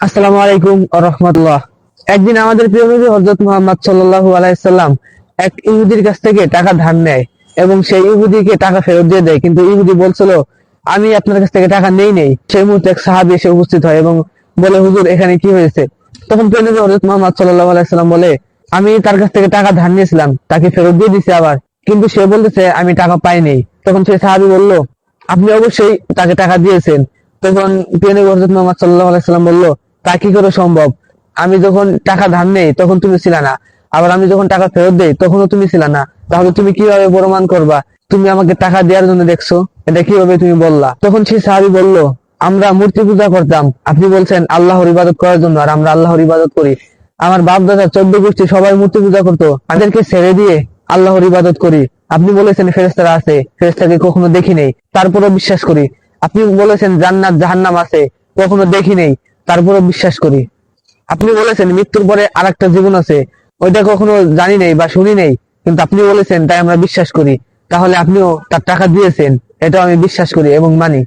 আসসালামু আলাইকুম রহমতুল্লাহ। একদিন আমাদের প্রিয় নবী হজরত মোহাম্মদ সাল্লাল্লাহু আলাইসাল্লাম এক ইহুদির কাছ থেকে টাকা ধার নেয় এবং সেই ইহুদিকে টাকা ফেরত দিয়ে দেয়। কিন্তু ইহুদি বলছিল, আমি আপনার কাছ থেকে টাকা নেই নেই। সেই মুহূর্তে এক সাহাবি এসে উপস্থিত হয় এবং বলে, হুজুর, এখানে কি হয়েছে? তখন প্রিয় নবী হজরত মোহাম্মদ সাল্লাল্লাহু আলাইসাল্লাম বলে, আমি তার কাছ থেকে টাকা ধার নিয়েছিলাম, তাকে ফেরত দিয়ে দিছি আবার। কিন্তু সে বলতেছে, আমি টাকা পাইনি। তখন সেই সাহাবি বলল, আপনি অবশ্যই তাকে টাকা দিয়েছেন। তখন প্রিয় নবী হযরত মুহাম্মদ সাল্লাল্লাহু আলাইহি সাল্লাম বলল তা কি করে সম্ভব? আমি যখন টাকা ধার নেই, তখন তুমি ছিল না। আবার আমি যখন টাকা ফেরত দেই, তখনও তুমি ছিল না। তাহলে তুমি কীভাবে প্রমাণ করবা? তুমি আমাকে টাকা দেওয়ার জন্য দেখছ? এটা কীভাবে তুমি বললা? তখন সেই সাহাবী বলল, আমরা মূর্তি পূজা করতাম। আপনি বলছেন, আল্লাহর ইবাদত করার জন্য, আর আমরা আল্লাহর ইবাদত করি। আমার বাপ দাদা চোদ্দ গোষ্ঠী সবাই মূর্তি পূজা করতো। তাদেরকে ছেড়ে দিয়ে আল্লাহর ইবাদত করি। আপনি বলেছেন ফেরেস্তারা আছে। ফেরেস্তাকে কখনো দেখি নেই। তারপরও বিশ্বাস করি। আপনি বলেছেন, জান্নাত জাহান্নাম আছে। কখনো দেখি নেই। তারপরও বিশ্বাস করি। আপনি বলেছেন, মৃত্যুর পরে আর একটা জীবন আছে। ওইটা কখনো জানি নেই বা শুনি নেই, কিন্তু আপনি বলেছেন, তাই আমরা বিশ্বাস করি। তাহলে আপনিও তার টাকা দিয়েছেন, এটাও আমি বিশ্বাস করি এবং মানি।